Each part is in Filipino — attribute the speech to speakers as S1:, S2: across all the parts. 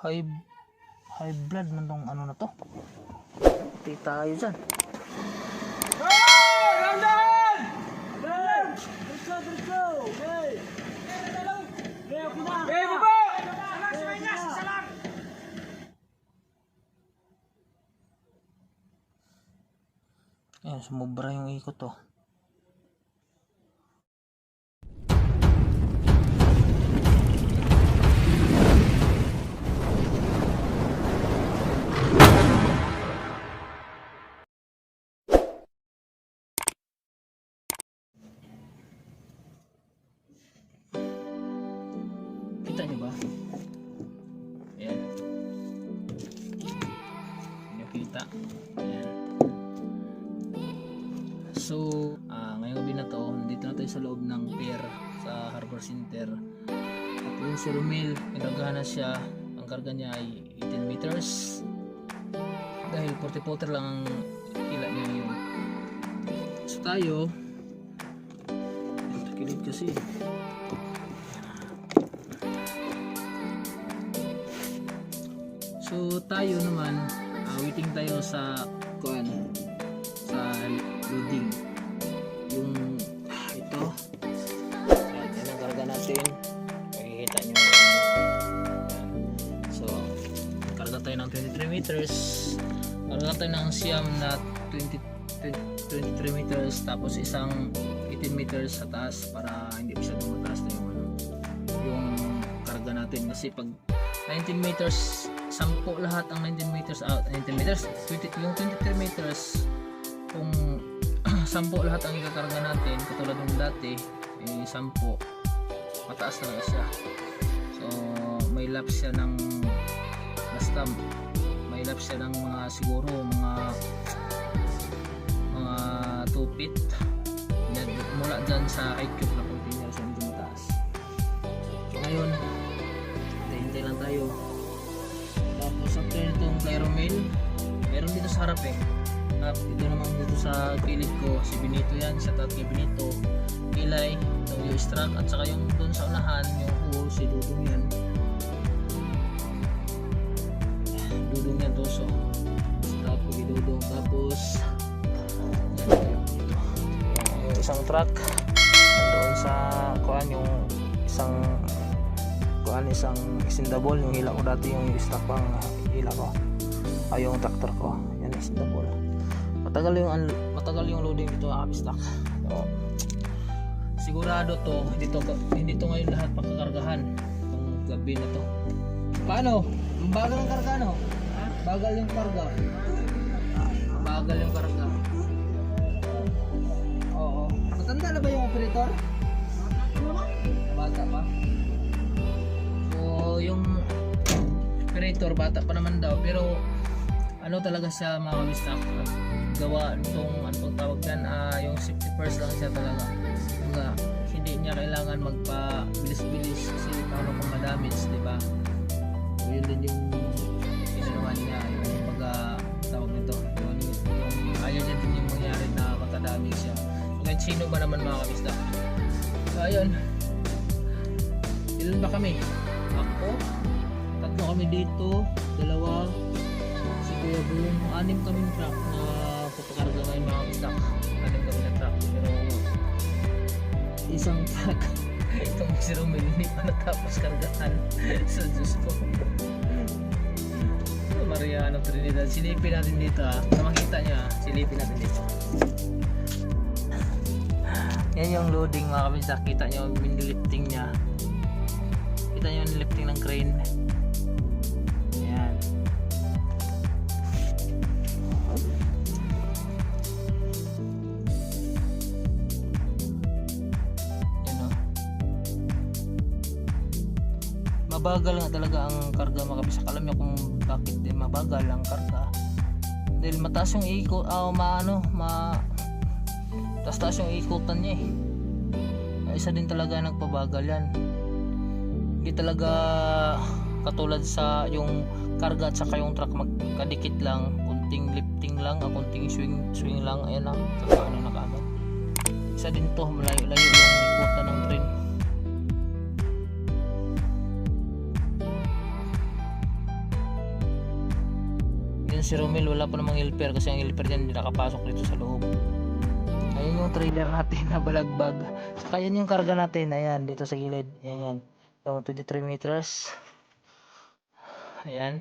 S1: high high blood man tong ano na to. Pati tayo dyan. Ayan, sumubra yung ikot to. Kita tayo sa loob ng pier sa Harbor Center. At yung si Romel, pinagana siya, ang karga niya ay 18 meters. Dahil 40 footer lang ang ila niya ngayon. So tayo, kilid kasi. So tayo naman, ah, waiting tayo sa kuan sa loading. Tayo ng siyam na 20, 20 23 meters tapos isang 18 meters sa taas para hindi masyadong mataas na yung ano, yung karga natin. Kasi pag 19 meters 10 lahat ang 19 meters out 19 meters 20, yung 23 meters kung 10 lahat ang ikakarga natin katulad ng dati eh 10 mataas talaga siya. So may lap siya ng basta may lap siya ng mga siguro mga mga 2 feet. Mula dyan sa height cube na container sa medyo mataas. So ngayon hintay lang tayo. Tapos after nitong Clyromil meron dito sa harap eh. At ito naman dito sa kilid ko si Benito yan sa tat kay Benito. Kilay itong U-Strack at saka yung doon sa unahan yung hull si Dudong yan Dito yung isang truck. Doon sa kuan yung isang kuan isang extendable yung hila ko dati yung stock pang hila ko. Ay yung tractor ko. Yan extendable matagal yung un- matagal yung loading dito ang stock. So, sigurado to hindi to hindi to ngayon lahat pagkakargahan ng gabi na to. Paano? Bagal ang karga no? Bagal yung karga bagal yung karga oo. Matanda na ba yung operator? Bata pa. So, yung operator, bata pa naman daw, pero ano talaga siya mga kabistak gawa nitong ano tawag dyan, ah, yung safety first lang siya talaga. Mga hindi niya kailangan magpa bilis-bilis kasi paano kung ma-damage, di ba? So, yun din yung kahit sino ba naman mga kabistak? So, ayun, ilan ba kami? Ako, tatlo kami dito, dalawa, si Kuya Boom, anim kaming truck na papakarga ngayon mga stock. Anim kami na truck, pero isang truck, itong si Romel, hindi pa natapos kargaan. sa Diyos ko. Mariano Trinidad, silipin natin dito ha. Sa makita nyo ha, silipin natin dito. Yan yung loading mga kabinsak. Kita nyo yung lifting niya. Kita nyo yung lifting ng crane. Yan. Yan o. Mabagal nga talaga ang karga mga kabinsak. Alam nyo kung bakit din mabagal ang karga. Dahil mataas yung ikot, ah, maano, ma taas taas yung ikutan niya eh. Isa din talaga nagpabagal yan. Hindi talaga katulad sa yung karga at saka yung truck magkadikit lang. Kunting lifting lang ah, kunting swing swing lang. Ayan na kakaano na kaagad. Isa din to malayo layo yung ikutan ng train. Ayun si Romel, wala pa namang helper kasi ang helper niya hindi nakapasok dito sa loob. Yung trailer natin na balagbag. Saka yan yung karga natin. Ayan, dito sa gilid. Ayan, yan. Yung 23 meters. Ayan.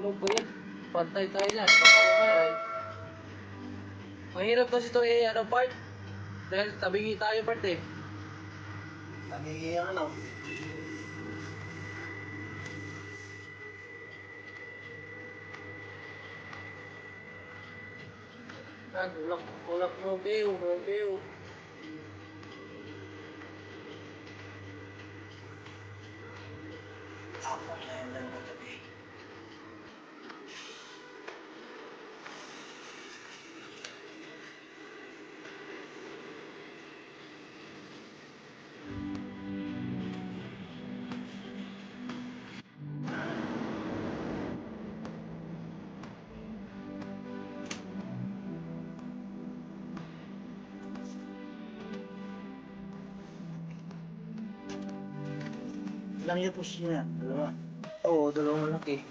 S1: Ano ba yan? Pantay tayo dyan. Baka- Mahirap kasi ito eh, ano part? Dahil tabingi tayo part eh.
S2: Tabingi ang ano?
S1: Ah, ulak, ulak mo view, mo view.
S2: Ilang year po siya? Dalawa.
S1: Oo, dalawang malaki.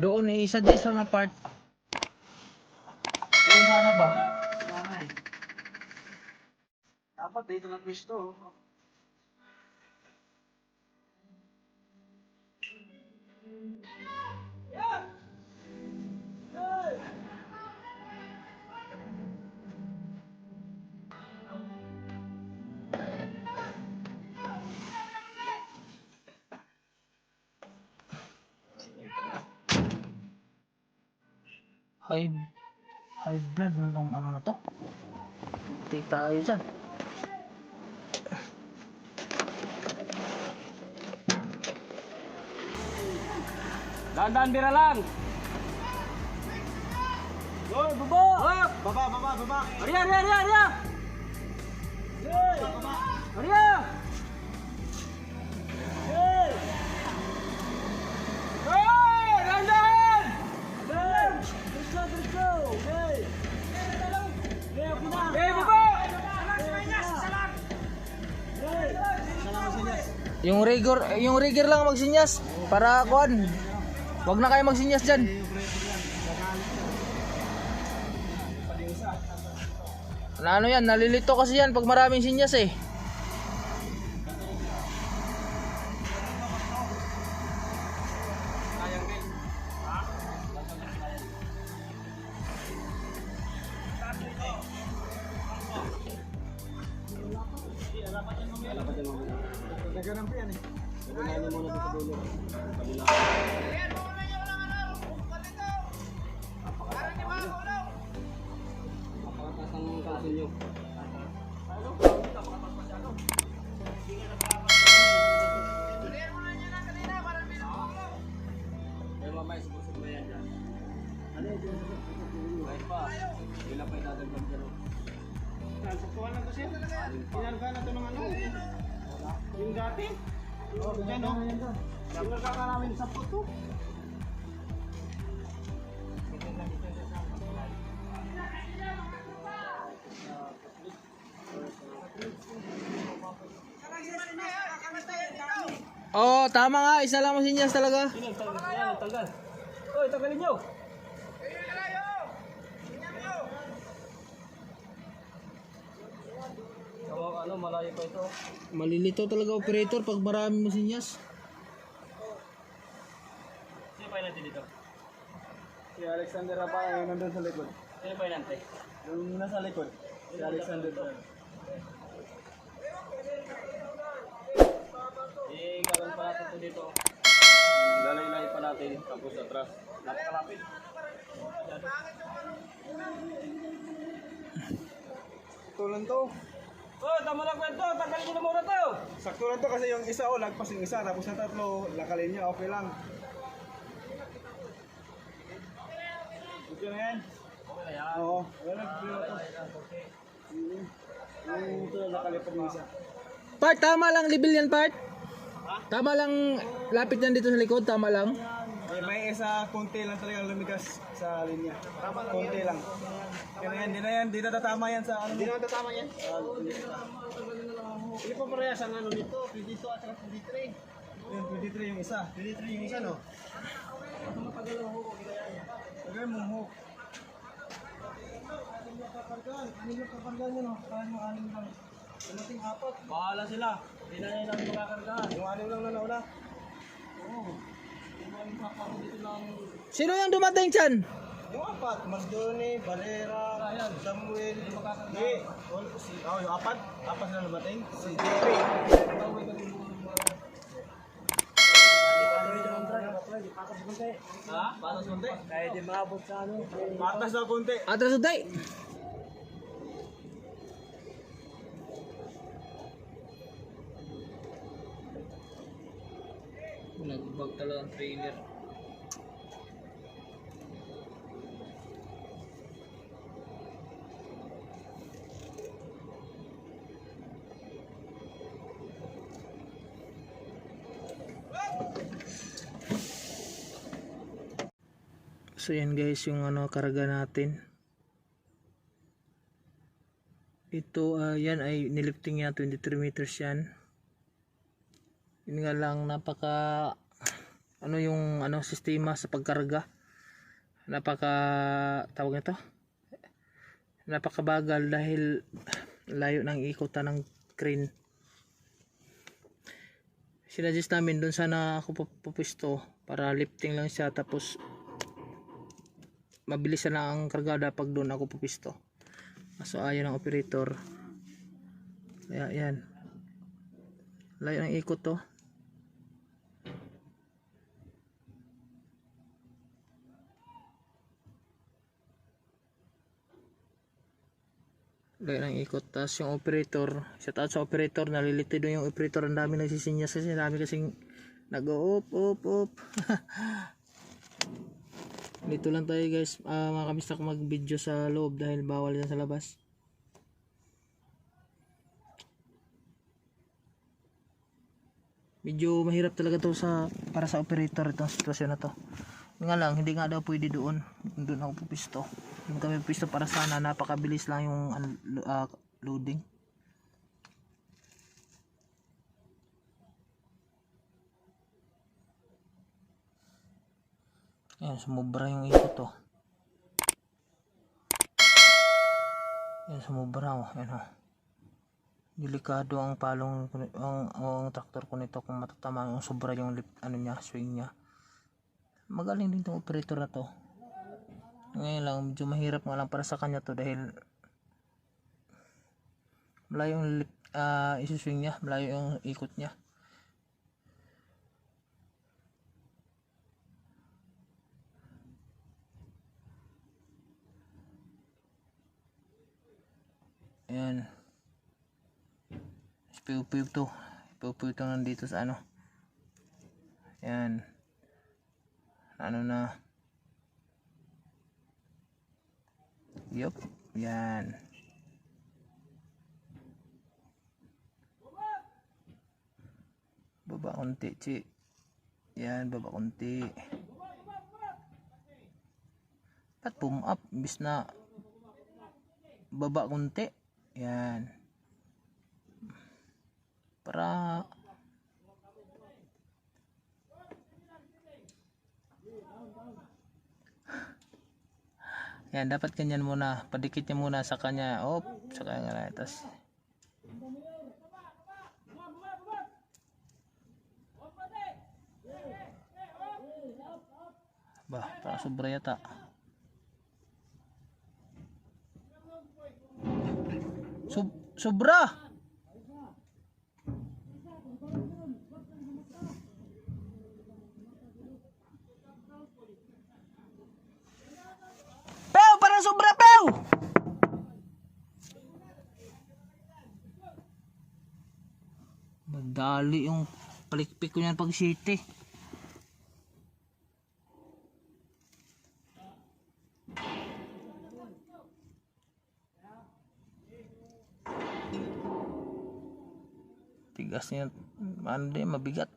S1: Doon eh, isa din sa na part.
S2: Yung sana ba? Dapat dito na pwesto.
S1: High, high blood nung ano na to. Take tayo dyan.
S3: Dandan bira lang. Hoy, baba!
S2: Baba, baba, baba!
S3: Arya, arya, arya, arya! Arya! Hey! Hey! Dandan! Dandan! Let's go, let's go! Hey! Hey, na! Hey, baba!
S1: Yung rigor, yung rigor lang magsinyas para kuan. Wag na kayo magsinyas diyan. Na ano yan, nalilito kasi yan pag maraming sinyas eh. Oo, oh, tama nga, isa lang masinyas talaga.
S3: Yan, tanggal. Hoy, tanggalin nyo! Tawag ano, malayo pa ito.
S1: Malilito talaga operator pag maraming masinyas.
S3: Sino pa natin dito?
S4: Si Alexander Apa, yung nandun sa likod.
S2: Sino yan, ante?
S4: Yung nasa likod. Si Alexander.
S2: Eh, gagawin pa natin ito dito. Lalay-lay pa natin, tapos atras. Napakalapit.
S4: Lang to.
S2: Oh, tama lang kwento. Tanggalin ko na muna to.
S4: Sakto lang to kasi yung isa o lagpas yung isa tapos yung tatlo lakalin niya okay lang. Okay na yan?
S2: Okay na yan.
S4: Oo. Wala nagpilo to. Mm. Yung ito nakalipad yung isa.
S1: Part, tama lang level yan, part. Tama lang, lapit yan dito sa likod, tama lang.
S4: May, may isa konti lang talaga lumigas sa linya. Tama lang konti lang. Kaya na yan, di na yan, di na tatama yan sa ano. Di na tatama yan?
S2: Hindi pa parehas ang ano nito. 22 at saka 23.
S4: Yung 23 yung isa.
S2: 23 yung isa, no?
S4: Tagay mo mo.
S2: Bahala sila. Hindi na nila makakargahan.
S4: Yung ano lang na nauna.
S1: Sino yung dumating dyan?
S4: Yung apat, Maldoni, Valera, Samuel, Hindi. Wal- Si, oh, yung apat, apat na lumating. Si Jerry.
S2: Ha? Paano sunti? Kaya di maabot sa ano.
S4: Patas na konti.
S1: Atras utay. Nagbag talaga ang trailer. So yan guys yung ano karga natin. Ito ah, yan ay nilifting yan 23 meters yan. Yun nga lang napaka ano yung ano sistema sa pagkarga. Napaka tawag nito. Napakabagal dahil layo ng ikutan ng crane. Sinadjust namin doon sana ako pupusto para lifting lang siya tapos mabilis na ang kargada pag doon ako pupisto so ayaw ng operator kaya yan layo ng ikot to layo ng ikot tapos yung operator. Shout out sa operator nalilito doon yung operator. Ang dami nagsisinyas kasi dami kasing nag-up up up dito lang tayo guys. Uh, mga kamistak mag video sa loob dahil bawal yan sa labas. Medyo mahirap talaga to sa para sa operator itong sitwasyon na to. Nga lang hindi nga daw pwede doon. Doon ako pupisto doon kami pupisto para sana napakabilis lang yung ah, loading Ayan, sumubra yung ikot to. Ayan, sumubra oh. Ayan oh. Delikado ang palong ang, ang traktor ko nito kung matatama yung sobra yung lip, ano niya, swing niya. Magaling din tong operator na to. Ngayon lang, medyo mahirap nga lang para sa kanya to dahil malayo yung ah, isuswing niya, malayo yung ikot niya. Ayan. Piw-piw to. Piw-piw to nandito sa ano. Ayan. Ano na. Yup. Yan. Baba konti, Chi. Yan, baba konti. Ba't boom up? Imbis na baba konti. Yan. Para Yan, dapat ganyan muna. Padikit niya muna sa kanya. Oop, sa kanya. Tapos, Bah, tak sobra yata. Sob sobra. Madali yung palikpik ko yan pag city. Tigas niya, ano mabigat.